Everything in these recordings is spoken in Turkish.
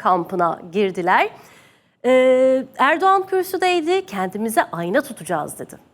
kampına girdiler. Ee, Erdoğan kürsüdeydi, kendimize ayna tutacağız dedi.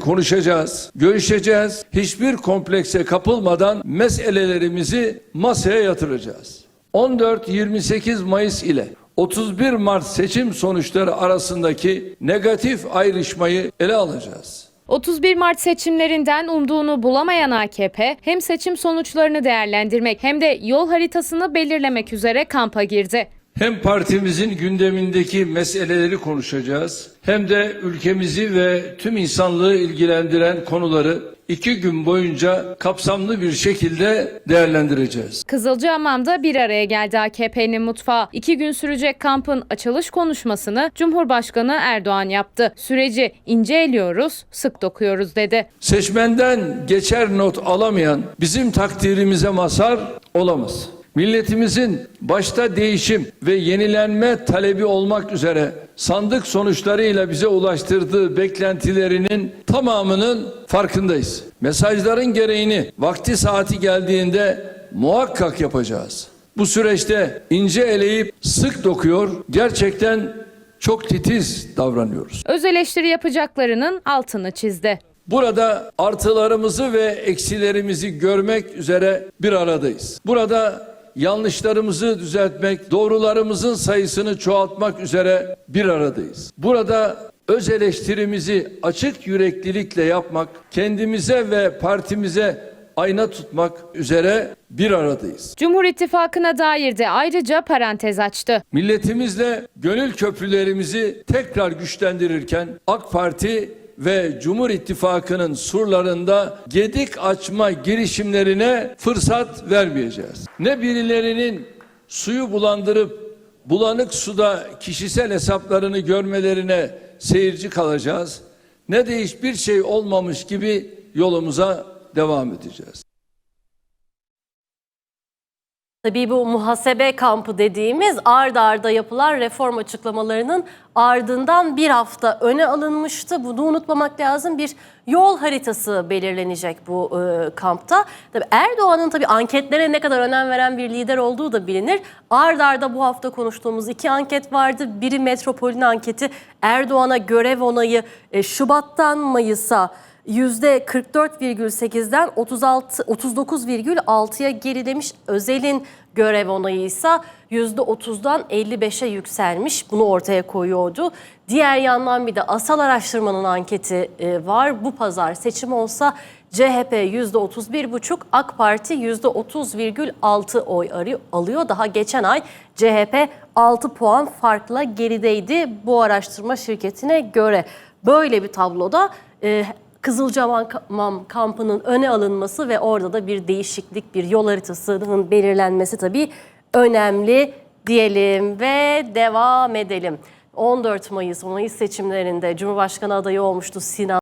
konuşacağız, görüşeceğiz. Hiçbir komplekse kapılmadan meselelerimizi masaya yatıracağız. 14-28 Mayıs ile 31 Mart seçim sonuçları arasındaki negatif ayrışmayı ele alacağız. 31 Mart seçimlerinden umduğunu bulamayan AKP hem seçim sonuçlarını değerlendirmek hem de yol haritasını belirlemek üzere kampa girdi. Hem partimizin gündemindeki meseleleri konuşacağız hem de ülkemizi ve tüm insanlığı ilgilendiren konuları iki gün boyunca kapsamlı bir şekilde değerlendireceğiz. Kızılcahamam'da bir araya geldi AKP'nin mutfağı. İki gün sürecek kampın açılış konuşmasını Cumhurbaşkanı Erdoğan yaptı. Süreci ince eliyoruz, sık dokuyoruz dedi. Seçmenden geçer not alamayan bizim takdirimize mazhar olamaz. Milletimizin başta değişim ve yenilenme talebi olmak üzere sandık sonuçlarıyla bize ulaştırdığı beklentilerinin tamamının farkındayız. Mesajların gereğini vakti saati geldiğinde muhakkak yapacağız. Bu süreçte ince eleyip sık dokuyor, gerçekten çok titiz davranıyoruz. Öz eleştiri yapacaklarının altını çizdi. Burada artılarımızı ve eksilerimizi görmek üzere bir aradayız. Burada yanlışlarımızı düzeltmek, doğrularımızın sayısını çoğaltmak üzere bir aradayız. Burada öz eleştirimizi açık yüreklilikle yapmak, kendimize ve partimize ayna tutmak üzere bir aradayız. Cumhur İttifakı'na dair de ayrıca parantez açtı. Milletimizle gönül köprülerimizi tekrar güçlendirirken AK Parti ve Cumhur İttifakı'nın surlarında gedik açma girişimlerine fırsat vermeyeceğiz. Ne birilerinin suyu bulandırıp bulanık suda kişisel hesaplarını görmelerine seyirci kalacağız. Ne de hiçbir şey olmamış gibi yolumuza devam edeceğiz. Tabii bu muhasebe kampı dediğimiz ard arda yapılan reform açıklamalarının ardından bir hafta öne alınmıştı. Bunu unutmamak lazım. Bir yol haritası belirlenecek bu e, kampta. Tabii Erdoğan'ın tabii anketlere ne kadar önem veren bir lider olduğu da bilinir. Ard arda bu hafta konuştuğumuz iki anket vardı. Biri Metropol'ün anketi Erdoğan'a görev onayı e, Şubat'tan Mayıs'a %44,8'den 36 39,6'ya gerilemiş. Özel'in görev onayı ise %30'dan 55'e yükselmiş. Bunu ortaya koyuyordu. Diğer yandan bir de asal araştırmanın anketi e, var. Bu pazar seçim olsa CHP %31,5, AK Parti %30,6 oy alıyor. Daha geçen ay CHP 6 puan farkla gerideydi bu araştırma şirketine göre. Böyle bir tabloda Kızılcahamam kampının öne alınması ve orada da bir değişiklik, bir yol haritasının belirlenmesi tabii önemli diyelim ve devam edelim. 14 Mayıs, Mayıs seçimlerinde Cumhurbaşkanı adayı olmuştu Sinan